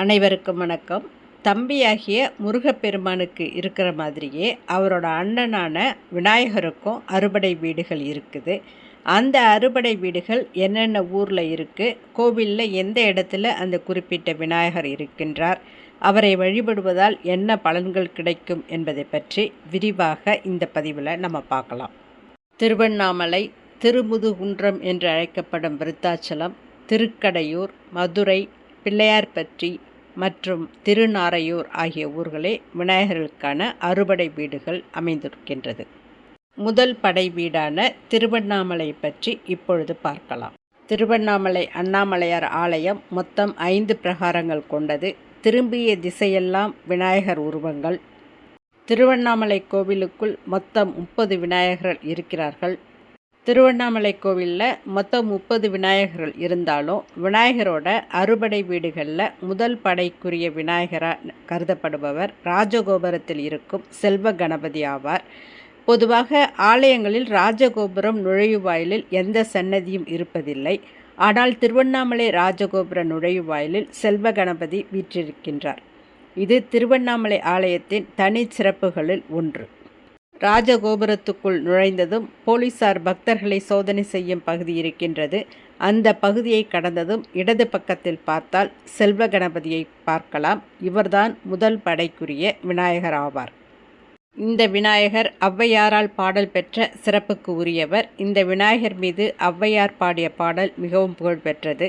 அனைவருக்கும் வணக்கம். தம்பியாகிய முருகப்பெருமானுக்கு இருக்கிற மாதிரியே அவரோட அண்ணனான விநாயகருக்கும் அறுபடை வீடுகள் இருக்குது. அந்த அறுபடை வீடுகள் என்னென்ன ஊரில் இருக்குது கோவிலில் எந்த இடத்துல அந்த குறிப்பிட்ட விநாயகர் இருக்கின்றார் அவரை வழிபடுவதால் என்ன பலன்கள் கிடைக்கும் என்பதை பற்றி விரிவாக இந்த பதிவில் நம்ம பார்க்கலாம். திருவண்ணாமலை திருமுதுகுன்றம் என்று அழைக்கப்படும் விருத்தாச்சலம் திருக்கடையூர் மதுரை பிள்ளையார்பற்றி மற்றும் திருநாரையூர் ஆகிய ஊர்களே விநாயகர்களுக்கான அறுபடை வீடுகள் அமைந்திருக்கின்றது. முதல் படை வீடான திருவண்ணாமலை பற்றி இப்பொழுது பார்க்கலாம். திருவண்ணாமலை அண்ணாமலையார் ஆலயம் மொத்தம் ஐந்து பிரகாரங்கள் கொண்டது. திரும்பிய திசையெல்லாம் விநாயகர் உருவங்கள். திருவண்ணாமலை கோவிலுக்குள் மொத்தம் முப்பது விநாயகர்கள் இருக்கிறார்கள். திருவண்ணாமலை கோவிலில் மொத்தம் முப்பது விநாயகர்கள் இருந்தாலும் விநாயகரோட அறுபடை வீடுகளில் முதல் படைக்குரிய விநாயகராக கருதப்படுபவர் ராஜகோபுரத்தில் இருக்கும் செல்வ கணபதி ஆவார். பொதுவாக ஆலயங்களில் ராஜகோபுரம் நுழைவாயிலில் எந்த சன்னதியும் இருப்பதில்லை. ஆனால் திருவண்ணாமலை ராஜகோபுர நுழைவாயிலில் செல்வ கணபதி வீற்றிருக்கின்றார். இது திருவண்ணாமலை ஆலயத்தின் தனிச்சிறப்புகளில் ஒன்று. ராஜகோபுரத்துக்குள் நுழைந்ததும் போலீசார் பக்தர்களை சோதனை செய்யும் பகுதி இருக்கின்றது. அந்த பகுதியை கடந்ததும் இடது பக்கத்தில் பார்த்தால் செல்வ கணபதியை பார்க்கலாம். இவர்தான் முதல் படைக்குரிய விநாயகர் ஆவார். இந்த விநாயகர் ஔவையாரால் பாடல் பெற்ற சிறப்புக்கு உரியவர். இந்த விநாயகர் மீது ஔவையார் பாடிய பாடல் மிகவும் புகழ்பெற்றது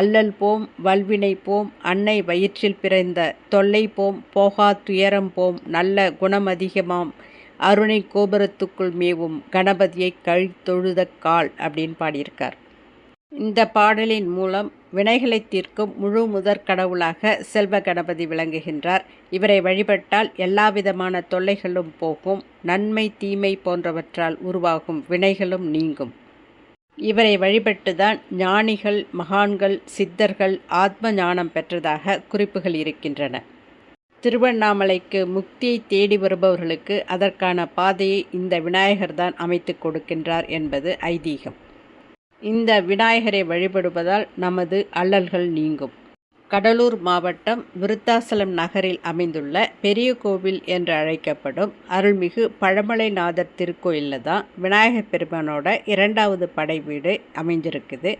அல்லல் போம் வல்வினை போம் அன்னை வயிற்றில் பிறந்த தொல்லை போம் போகா துயரம் போம் நல்ல குணம் அதிகமாம் அருணை கோபுரத்துக்குள் மேவும் கணபதியை கழித்தொழுத கால் அப்படின்னு பாடியிருக்கார். இந்த பாடலின் மூலம் வினைகளை தீர்க்கும் முழு முதற் கடவுளாக செல்வ கணபதி விளங்குகின்றார். இவரை வழிபட்டால் எல்லா விதமான தொல்லைகளும் போகும் நன்மை தீமை போன்றவற்றால் உருவாகும் வினைகளும் நீங்கும். இவரை வழிபட்டுதான் ஞானிகள் மகான்கள் சித்தர்கள் ஆத்ம ஞானம் பெற்றதாக குறிப்புகள் இருக்கின்றன. திருவண்ணாமலைக்கு முக்தியை தேடி வருபவர்களுக்கு அதற்கான பாதையை இந்த விநாயகர் தான் அமைத்து கொடுக்கின்றார் என்பது ஐதீகம். இந்த விநாயகரை வழிபடுவதால் நமது அல்லல்கள் நீங்கும். கடலூர் மாவட்டம் விருத்தாசலம் நகரில் அமைந்துள்ள பெரிய கோவில் என்று அழைக்கப்படும் அருள்மிகு பழமலைநாதர் திருக்கோயிலில் தான் விநாயகர் பெருமானோட இரண்டாவது படை வீடு அமைஞ்சிருக்குது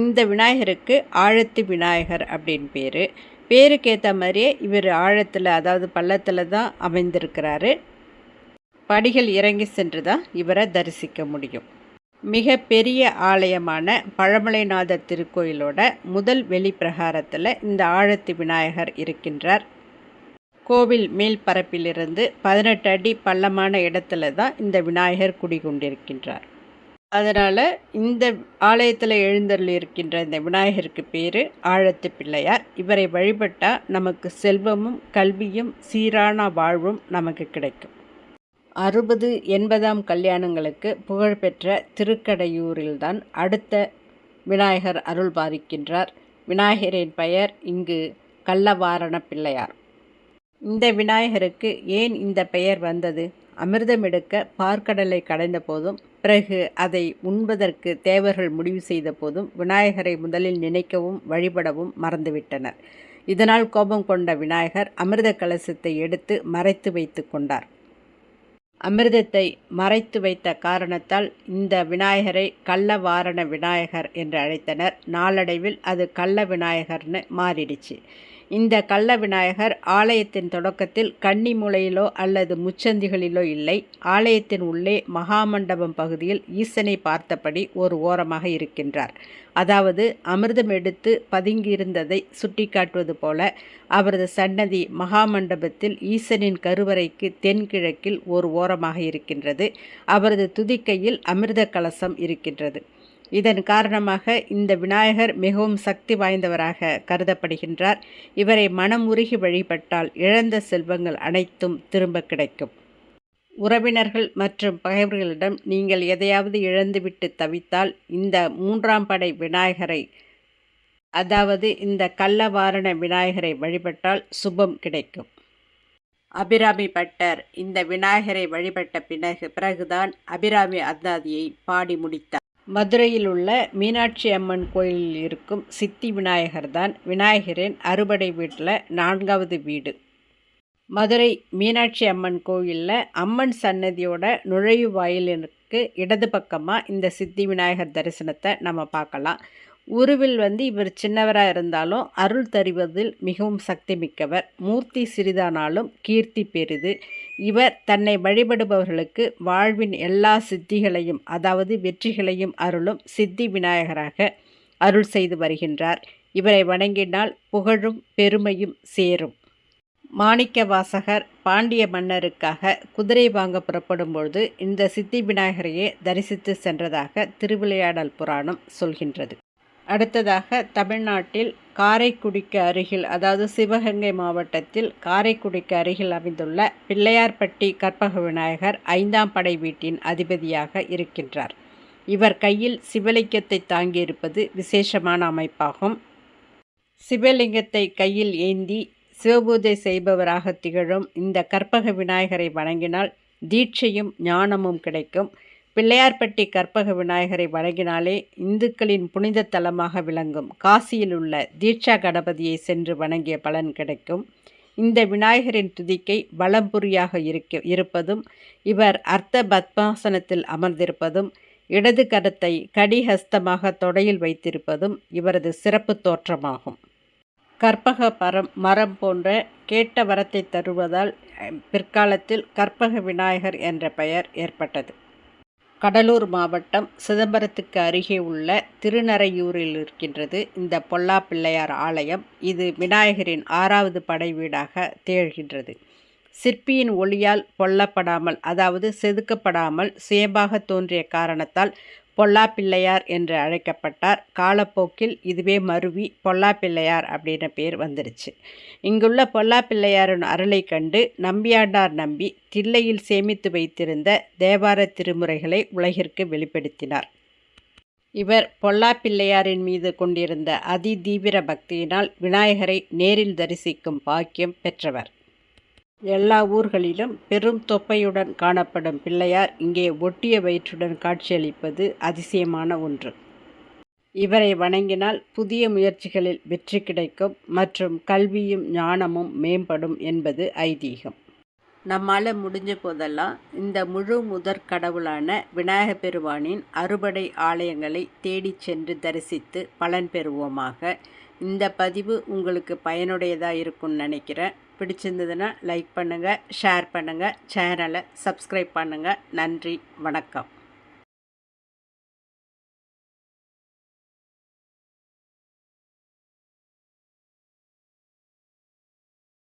இந்த விநாயகருக்கு ஆழத்து விநாயகர் அப்படின்னு பேர். பேருக்கு ஏற்ற மாதிரியே இவர் ஆழத்தில் அதாவது பள்ளத்தில் தான் அமைந்திருக்கிறாரு. படிகள் இறங்கி சென்று தான் இவரை தரிசிக்க முடியும். மிக பெரிய ஆலயமான பழமலைநாதர் திருக்கோயிலோட முதல் வெளிப்பிரகாரத்தில் இந்த ஆழத்து விநாயகர் இருக்கின்றார். கோவில் மேல் பரப்பிலிருந்து பதினெட்டு அடி பள்ளமான இடத்துல தான் இந்த விநாயகர் குடிகொண்டிருக்கின்றார். அதனால் இந்த ஆலயத்தில் எழுந்தருள் இருக்கின்ற இந்த விநாயகருக்கு பேர் ஆழத்து பிள்ளையார். இவரை வழிபட்டால் நமக்கு செல்வமும் கல்வியும் சீரான வாழ்வும் நமக்கு கிடைக்கும். அறுபது எண்பதாம் கல்யாணங்களுக்கு புகழ்பெற்ற திருக்கடையூரில்தான் அடுத்த விநாயகர் அருள் பாதிக்கின்றார். விநாயகரின் பெயர் இங்கு கள்ளவாரண பிள்ளையார். இந்த விநாயகருக்கு ஏன் இந்த பெயர் வந்தது? அமிர்தம் எடுக்க பார்க்கடலை கடைந்த போதும் பிறகு அதை உண்பதற்கு தேவர்கள் முடிவு செய்த போதும் விநாயகரை முதலில் நினைக்கவும் வழிபடவும் மறந்துவிட்டனர். இதனால் கோபம் கொண்ட விநாயகர் அமிர்த கலசத்தை எடுத்து மறைத்து வைத்து கொண்டார். அமிர்தத்தை மறைத்து வைத்த காரணத்தால் இந்த விநாயகரை கள்ளவாரண விநாயகர் என்று அழைத்தனர். நாளடைவில் அது கள்ள விநாயகர்னு மாறிடுச்சு. இந்த கள்ள விநாயகர் ஆலயத்தின் தொடக்கத்தில் கன்னி மூலையிலோ அல்லது முச்சந்திகளிலோ இல்லை. ஆலயத்தின் உள்ளே மகாமண்டபம் பகுதியில் ஈசனை பார்த்தபடி ஒரு ஓரமாக இருக்கின்றார். அதாவது அமிர்தம் எடுத்து பதுங்கியிருந்ததை சுட்டிக்காட்டுவது போல அவரது சன்னதி மகாமண்டபத்தில் ஈசனின் கருவறைக்கு தென்கிழக்கில் ஒரு ஓரமாக இருக்கின்றது. அவரது துதிக்கையில் அமிர்த கலசம் இருக்கின்றது. இதன் காரணமாக இந்த விநாயகர் மிகவும் சக்தி வாய்ந்தவராக கருதப்படுகின்றார். இவரை மனமுருகி வழிபட்டால் இழந்த செல்வங்கள் அனைத்தும் திரும்ப கிடைக்கும். உறவினர்கள் மற்றும் பகைவர்களிடம் நீங்கள் எதையாவது இழந்துவிட்டு தவித்தால் இந்த மூன்றாம் படை விநாயகரை அதாவது இந்த கள்ளவாரண விநாயகரை வழிபட்டால் சுபம் கிடைக்கும். அபிராமி பட்டர் இந்த விநாயகரை வழிபட்ட பிறகு பிறகுதான் அபிராமி அந்தாதியை பாடி முடித்தார். மதுரையில் உள்ள மீனாட்சி அம்மன் கோயிலில் இருக்கும் சித்தி விநாயகர் தான் விநாயகரின் அறுபடை வீட்டில் நான்காவது வீடு. மதுரை மீனாட்சி அம்மன் கோயிலில் அம்மன் சன்னதியோட நுழைவு வாயிலுக்கு இடது பக்கமாக இந்த சித்தி விநாயகர் தரிசனத்தை நம்ம பார்க்கலாம். உருவில் வந்து இவர் சின்னவராக இருந்தாலும் அருள் தருவதில் மிகவும் சக்தி மிக்கவர். மூர்த்தி சிறிதானாலும் கீர்த்தி பெரிது. இவர் தன்னை வழிபடுபவர்களுக்கு வாழ்வின் எல்லா சித்திகளையும் அதாவது வெற்றிகளையும் அருளும் சித்தி விநாயகராக அருள் செய்து வருகின்றார். இவரை வணங்கினால் புகழும் பெருமையும் சேரும். மாணிக்க வாசகர் பாண்டிய மன்னருக்காக குதிரை வாங்க புறப்படும் பொழுது இந்த சித்தி விநாயகரையே தரிசித்து சென்றதாக திருவிளையாடல் புராணம் சொல்கின்றது. அடுத்ததாக தமிழ்நாட்டில் காரைக்குடிக்கு அருகில் அதாவது சிவகங்கை மாவட்டத்தில் காரைக்குடிக்கு அருகில் அமைந்துள்ள பிள்ளையார்பட்டி கற்பக விநாயகர் ஐந்தாம் படை வீட்டின் அதிபதியாக இருக்கின்றார். இவர் கையில் சிவலிங்கத்தை தாங்கியிருப்பது விசேஷமான அமைப்பாகும். சிவலிங்கத்தை கையில் ஏந்தி சிவபூஜை செய்பவராக திகழும் இந்த கற்பக விநாயகரை வணங்கினால் தீட்சையும் ஞானமும் கிடைக்கும். பிள்ளையார்பட்டி கற்பக விநாயகரை வணங்கினாலே இந்துக்களின் புனித தலமாக விளங்கும். காசியில் உள்ள தீட்சா கணபதியை சென்று வணங்கிய பலன் கிடைக்கும். இந்த விநாயகரின் துதிக்கை பலம்புரியாக இருக்க இருப்பதும் இவர் அர்த்த பத்மாசனத்தில் அமர்ந்திருப்பதும் இடது கரத்தை கடிஹஸ்தமாக தொடையில் வைத்திருப்பதும் இவரது சிறப்பு தோற்றமாகும். கற்பக பரம் மரம் போன்ற கேட்ட வரத்தை தருவதால் பிற்காலத்தில் கற்பக விநாயகர் என்ற பெயர் ஏற்பட்டது. கடலூர் மாவட்டம் சிதம்பரத்துக்கு அருகே உள்ள திருநறையூரில் இருக்கின்றது இந்த பொல்லா பிள்ளையார் ஆலயம். இது விநாயகரின் ஆறாவது படை வீடாக திகழ்கின்றது. சிற்பியின் ஒளியால் பொல்லப்படாமல் அதாவது செதுக்கப்படாமல் சுயமாக தோன்றிய காரணத்தால் பொல்லாப்பிள்ளையார் என்று அழைக்கப்பட்டார். காலப்போக்கில் இதுவே மருவி பொல்லாப்பிள்ளையார் அப்படின்ற பேர் வந்துருச்சு. இங்குள்ள பொல்லாப்பிள்ளையாரின் அருளை கண்டு நம்பியாண்டார் நம்பி தில்லையில் சேமித்து வைத்திருந்த தேவார திருமுறைகளை உலகிற்கு வெளிப்படுத்தினார். இவர் பொல்லாப்பிள்ளையாரின் மீது கொண்டிருந்த அதி தீவிர பக்தியினால் விநாயகரை நேரில் தரிசிக்கும் பாக்கியம் பெற்றவர். எல்லா ஊர்களிலும் பெரும் தொப்பையுடன் காணப்படும் பிள்ளையார் இங்கே ஒட்டிய வயிற்றுடன் காட்சியளிப்பது அதிசயமான ஒன்று. இவரை வணங்கினால் புதிய முயற்சிகளில் வெற்றி கிடைக்கும் மற்றும் கல்வியும் ஞானமும் மேம்படும் என்பது ஐதீகம். நம்மால் முடிஞ்ச போதெல்லாம் இந்த முழு முதற் கடவுளான விநாயக பெருவானின் அறுபடை ஆலயங்களை தேடிச் சென்று தரிசித்து பலன் பெறுவோமாக இந்த பதிவு உங்களுக்கு பயனுடையதாக இருக்கும்னு நினைக்கிறேன். பிடிச்சிருந்ததுன்னா லைக் பண்ணுங்கள் ஷேர் பண்ணுங்கள் சேனலை சப்ஸ்கிரைப் பண்ணுங்கள் நன்றி வணக்கம்.